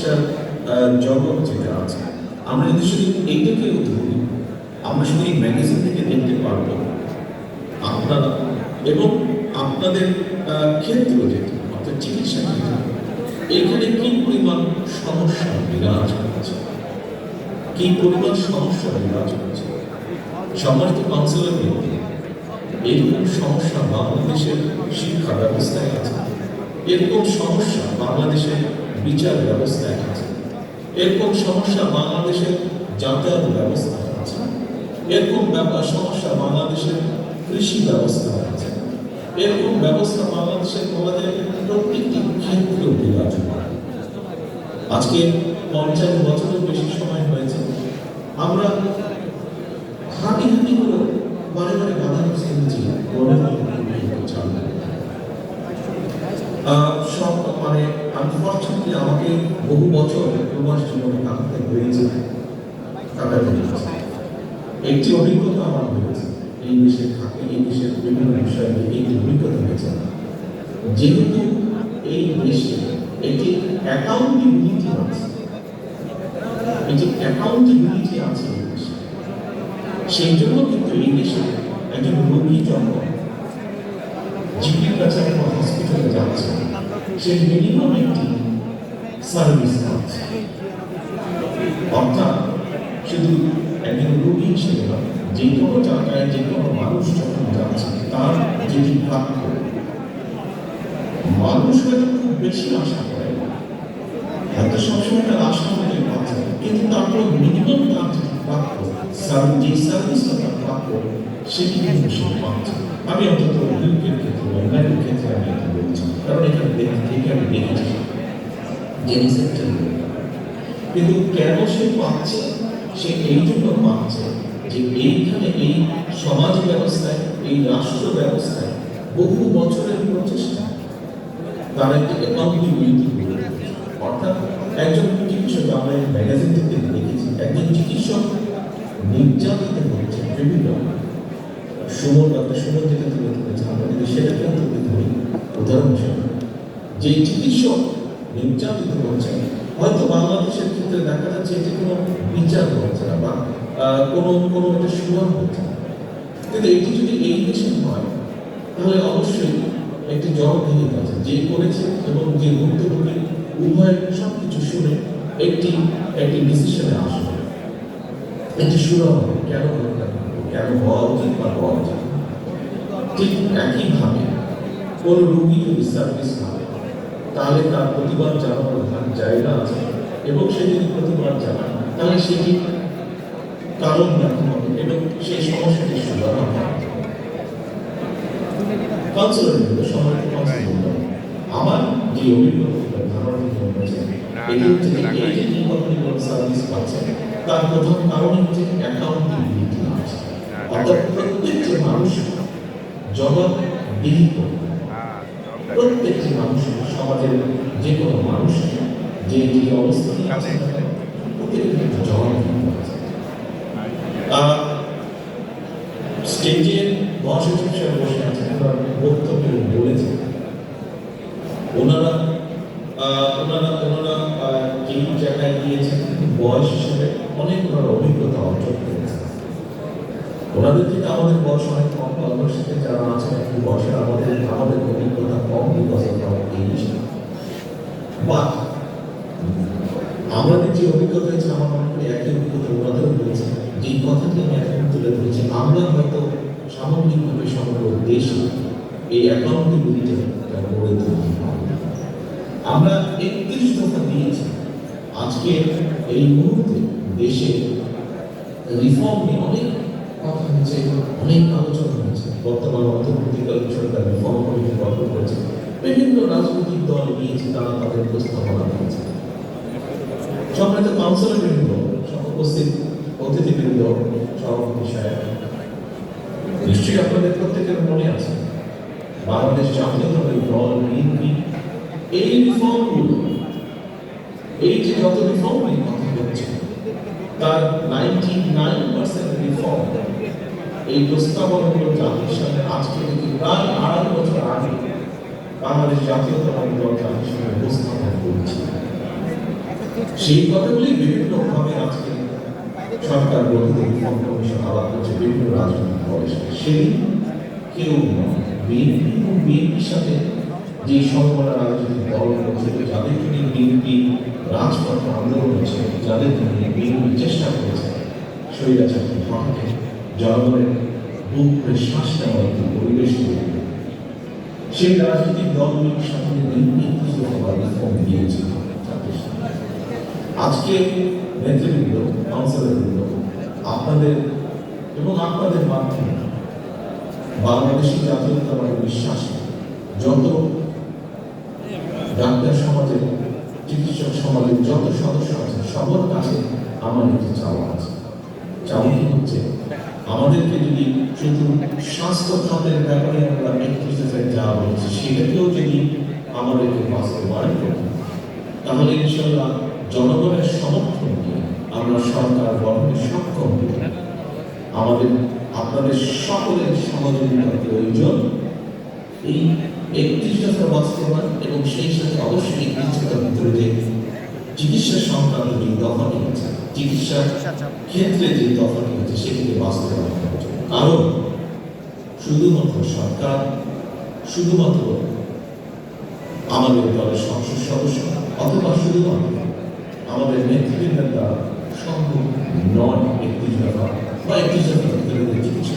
চিকিৎসার জগৎ যেটা আছে, আমরা যদি শুধু এইটাকেও ধরি আমরা শুধু এই ম্যাগাজিন থেকে দেখতে পারব। আপনারা এবং আপনাদের ক্ষেত্র যেটা, অর্থাৎ চিকিৎসা এখানে কি পরিমাণ সমস্যা বিরাজ করছে? কি পরিমাণ সমস্যা বিরাজ করছে? সম্মানিত কাউন্সিলর এরকম সমস্যা বাংলাদেশের শিক্ষা ব্যবস্থায় আছে। এরকম সমস্যা বাংলাদেশের বিচার ব্যবস্থায় আছে। এরকম সমস্যা বাংলাদেশের যাতায়াত ব্যবস্থায় আছে। এরকম ব্যাপার সমস্যা বাংলাদেশের কৃষি ব্যবস্থা আছে। এরকম ব্যবস্থা বাংলাদেশের আমাদের প্রত্যেকটি ক্ষেত্রে বিরাজ করে আজকে পঞ্চাশ বছরের বেশি সময় হয়েছে। প্রবাস জীবনে কাটাতে হয়েছে একটি অভিজ্ঞতা আমার হয়েছে। এই দেশে থাকে এই দেশের বিভিন্ন বিষয়ে এই অভিজ্ঞতা হয়েছে। যেহেতু এই দেশে একটি অ্যাকাউন্টেবিলিটি আছে যে অ্যাকাউন্টেবিলিটি আছে সেই জন্য কিন্তু এই দেশে একজন রোগী যখন জিপির কাছে হসপিটালে যাচ্ছে, সে মিনিমাম একটি সার্ভিস পাচ্ছে। অর্থাৎ শুধু একজন রোগী হিসেবে নয়, যে কোনো জায়গায় যে কোনো মানুষ যখন যাচ্ছে, তার যেটি প্রাপ্য মানুষ হয়তো খুব বেশি আশা করে, হয়তো সবসময় তার আশা অনুযায়ী পাচ্ছে কিন্তু তারপর মিনিমাম তার যেটি প্রাপ্য যে সার্ভিসটা তার প্রাপ্য সেটি কিন্তু সে পাচ্ছে আমি অন্তত ইউকের ক্ষেত্রে অন্যান্য ক্ষেত্রে আমি এটা বলছি, কারণ এখানে থেকে আমি দেখেছি। যে রিসেপ্টার কিন্তু কেন সে পাচ্ছে? সে এই জন্য পাচ্ছে যে এইখানে এই সমাজ ব্যবস্থায়, এই রাষ্ট্র ব্যবস্থায় বহু বছরের প্রচেষ্টা তার একটি অ্যাকাউন্টেবিলিটি অর্থাৎ একজন চিকিৎসক, আমরা এই ম্যাগাজিন থেকে দেখেছি, একজন চিকিৎসক নির্যাতিত হচ্ছে বিভিন্ন সুমন ডক্টর সুমন যেটা তুলে ধরেছে, আমরা যদি সেটাকে তুলে ধরি, উদাহরণ হিসেবে, যে চিকিৎসক নির্যাতিত হচ্ছে হয়তো বাংলাদেশের ক্ষেত্রে দেখা যাচ্ছে যে কোনো বিচার হচ্ছে না বা কোনো কোনো একটা সুনাম হচ্ছে না। কিন্তু এটি যদি এই দেশে হয়, তাহলে অবশ্যই একটি জবাবদিহিত আছে। যে করেছে এবং যে ভুক্তভোগী উভয়ের সব কিছু শুনে একটি একটি ডিসিশনে আসবে। একটি সুরাম হবে। কেন কেন হওয়া উচিত বা হওয়া উচিত ঠিক একইভাবে কোনো রোগী যদি সার্ভিস পায় তাহলে তার প্রতিবাদ জানানোর জায়গা আছে এবং সে যদি প্রতিবাদ জানায়, তাহলে সেটি কারণ দেখা হবে এবং সেই সমস্যাটি সমাধান হবে। আমার যে অভিজ্ঞতা তার প্রধান কারণ হচ্ছে মানুষ প্রত্যেকটি মানুষ সমাজের যে কোনো মানুষ যে যে অবস্থানে আছে প্রত্যেকের কিন্তু জবাব স্টেজে মহাসচিব সাহেব বসে আছেন ওনার বক্তব্য বলেছেন। ওনারা ওনারা ওনারা যেই জায়গায় গিয়েছেন বয়স হিসেবে অনেক ওনারা অভিজ্ঞতা অর্জন করেছেন। ওনাদের থেকে আমাদের বয়স অনেক কম সাথে যারা আছেন একটু বয়সে আমাদের বাট আমাদের যে অভিজ্ঞতা হয়েছে আমার মনে করি একই অভিজ্ঞতা ওনাদেরও হয়েছে যেই কথাটি আমি এখন তুলে ধরেছি। আমরা হয়তো সামগ্রিকভাবে সমগ্র দেশে এই অ্যাকাউন্টেবিলিটি গড়ে তুলতে আমরা একত্রিশ দফা দিয়েছি। আজকে এই মুহূর্তে দেশে রিফর্ম নিয়ে অনেক কথা হয়েছে, অনেক আলোচনা হয়েছে। বর্তমান অন্তর্বর্তীকালীন সরকার রিফর্ম কমিটি গঠন করেছে। বিভিন্ন রাজনৈতিক দল নিয়েছে তারা তাদের প্রস্তাবনা দিয়েছে সম্মানিত কাউন্সিলর বৃন্দ উপস্থিত অতিথিবৃন্দ, সভাপতি সাহেব, নিশ্চয়ই আপনাদের প্রত্যেকের মনে আছে, বাংলাদেশ দল, বিএনপি, এই রিফর্মগুলো, এই যে যত রিফর্ম নিয়ে কথা হচ্ছে, তার নাইনটি নাইন পার্সেন্ট রিফর্ম, এই প্রস্তাবনাগুলো জাতির সামনে আজকে প্রায় আড়াই বছর আগে বাংলাদেশ জাতীয়তাবাদী দল জাতির সামনে উপস্থাপন করছে সেই কথাগুলি বিভিন্ন ভাবে আজকে সরকার গঠিত রিফর্ম কমিশন আলাপ করছে, বিভিন্ন রাজনৈতিক সাথে সেদিন কেউ বিএনপি এবং বিএনপির সাথে যে সমমনা রাজনৈতিক দল ছিল যাদেরকে নিয়ে বিএনপি রাজপথে আন্দোলন হয়েছে যাদেরকে বিএনপি চেষ্টা করেছে স্বৈরাচারকে হটাতে জনগণের বুক শ্বাস নেওয়ার পরিবেশ তৈরি। সেই রাজনৈতিক দলগুলির সাথে সাথে। আজকে নেতৃবৃন্দ, কাউন্সিলরবৃন্দ, আপনাদের এবং আপনাদের মাধ্যমে বাংলাদেশি জাতীয়তাবাদী বিশ্বাস, যত ডাক্তার সমাজের, চিকিৎসক সমাজের যত সদস্য আছে, সবার কাছে আমার একটি চাওয়া আছে চাওয়াটি হচ্ছে, আমাদেরকে যদি শুধু স্বাস্থ্য খাতের ব্যাপারে আমরা একত্রিশে যাওয়া হচ্ছে সেটাকেও যদি আমাদেরকে বাস্তবায়ন করতে তাহলে ইনশাল্লাহ জনগণের সমর্থন আমরা সরকার গঠনে সক্ষম হই। আমাদের, আপনাদের সকলের সহযোগিতার প্রয়োজন এই একত্রিশ দফা বাস্তবায়ন এবং সেই সাথে অবশ্যই একত্রিশ দফার ভিতরে যে চিকিৎসা সংক্রান্ত যে দফাটি আছে চিকিৎসার ক্ষেত্রে যে দফাটি আছে সেটিকে বাস্তবায়ন করা উচিত। কারণ শুধুমাত্র সরকার শুধুমাত্র আমাদের দলের সংসদ সদস্য অথবা শুধুমাত্র আমাদের নেতৃবৃন্দের দ্বারা সম্ভব নয় একত্রিশ দফা বা যে চিকিৎসা